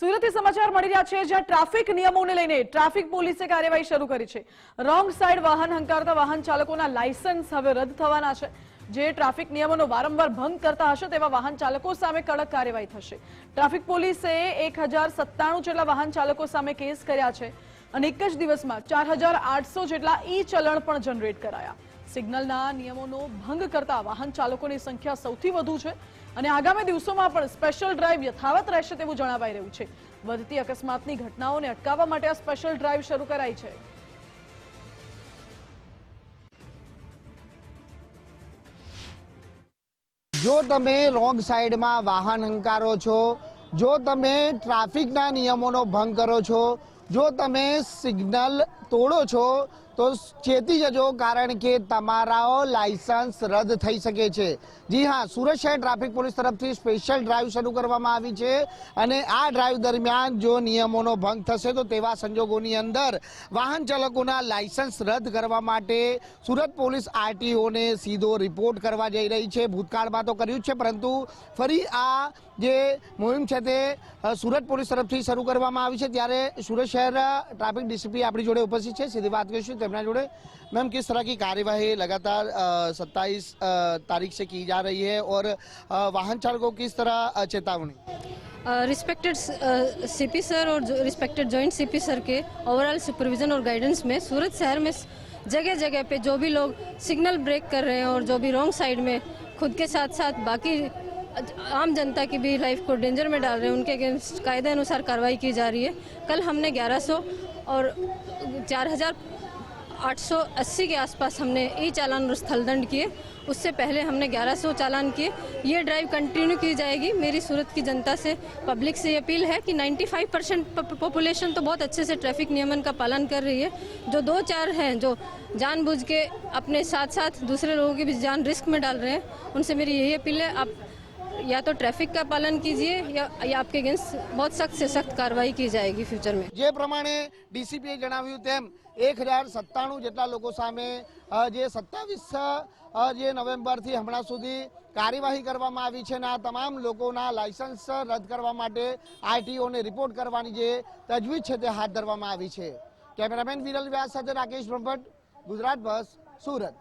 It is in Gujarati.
સુરતથી સમાચાર મળી રહ્યા છે, જ્યાં ટ્રાફિક નિયમોને લઈને ટ્રાફિક પોલીસે કાર્યવાહી શરૂ કરી છે. રોંગ સાઈડ વાહન હંકારતા વાહન ચાલકોના લાયસન્સ હવે રદ થવાના છે. જે ટ્રાફિક નિયમોનો વારંવાર ભંગ કરતા હશે, તેવા વાહન ચાલકો સામે કડક કાર્યવાહી થશે. ટ્રાફિક પોલીસે એક જેટલા વાહન ચાલકો સામે કેસ કર્યા છે અને એક જ દિવસમાં ચાર જેટલા ઈ ચલણ પણ જનરેટ કરાયા. સિગ્નલના નિયમોનો ભંગ કરતા વાહન ચાલકોની સંખ્યા સૌથી વધુ છે અને આગામી દિવસોમાં પણ સ્પેશિયલ ડ્રાઈવ યથાવત રહેશે તેવું જણાવાઈ રહ્યું છે. વધતી અકસ્માતની ઘટનાઓને અટકાવવા માટે આ સ્પેશિયલ ડ્રાઈવ શરૂ કરાઈ છે. જો તમે રોંગ સાઈડમાં વાહન હંકારો છો, જો તમે ટ્રાફિકના નિયમોનો ભંગ કરો છો, જો તમે સિગ્નલ તોડો છો, તો ચેતી જજો, કારણ કે તમારાઓ લાયસન્સ રદ થઈ શકે છે. જી હા, સુરત શહેર ટ્રાફિક પોલીસ તરફથી સ્પેશિયલ ડ્રાઈવ શરૂ કરવામાં આવી છે અને આ ડ્રાઈવ દરમિયાન જો નિયમોનો ભંગ થશે, તો તેવા સંજોગોની અંદર વાહન ચાલકોના લાયસન્સ રદ કરવા માટે સુરત પોલીસ આરટીઓને સીધો રિપોર્ટ કરવા જઈ રહી છે. ભૂતકાળમાં તો કર્યું છે, પરંતુ ફરી આ જે મુહિમ છે તે સુરત પોલીસ તરફથી શરૂ કરવામાં આવી છે. ત્યારે સુરત શહેર ટ્રાફિક ડીસીપી આપણી જોડે ઉપસ્થિત છે સીધી વાત કરીશું તેમના જોડે मैम किस तरह की कार्यवाही लगातार सत्ताईस तारीख से की जा रही है और अ, वाहन चालकों को किस तरह अ, चेतावनी रिस्पेक्टेड सीपी सर और रिस्पेक्टेड जॉइंट सीपी सर के ओवरऑल सुपरविजन और गाइडेंस में सूरत शहर में जगह जगह पे जो भी लोग सिग्नल ब्रेक कर रहे हैं और जो भी रॉन्ग साइड में खुद के साथ साथ बाकी आम जनता की भी लाइफ को डेंजर में डाल रहे हैं। उनके अगेंस्ट कायदे अनुसार कार्रवाई की जा रही है। कल हमने 1100 और 4880 के आसपास हमने ई चालान और स्थल दंड किए। उससे पहले हमने 1100 चालान किए। ये ड्राइव कंटिन्यू की जाएगी। मेरी सूरत की जनता से, पब्लिक से ये अपील है कि 95 परसेंट पॉपुलेशन तो बहुत अच्छे से ट्रैफ़िक नियमन का पालन कर रही है। जो दो चार हैं, जो जानबूझ के अपने साथ साथ दूसरे लोगों की भी जान रिस्क में डाल रहे हैं, उनसे मेरी यही अपील है। आप या तो ट्रैफिक का पालन कीजिए या, या आपके अगेंस्ट बहुत सख्त से सख्त कार्रवाई की जाएगी फ्यूचर में જે પ્રમાણે ડીસીપીએ જણાવ્યું તેમ એક હજાર સત્તાણું જેટલા લોકો સામે અ, જે સત્તાવીસ જે નવેમ્બરથી હમણાં સુધી કાર્યવાહી કરવામાં આવી છે અને આ તમામ લોકોના લાયસન્સ રદ કરવા માટે આરટીઓને રિપોર્ટ કરવાની જે તજવીજ છે તે હાથ ધરવામાં આવી છે કેમેરામેન વિરલ વ્યાસ સાથે રાકેશ બ્રહ્મભટ્ટ ગુજરાત બસ સુરત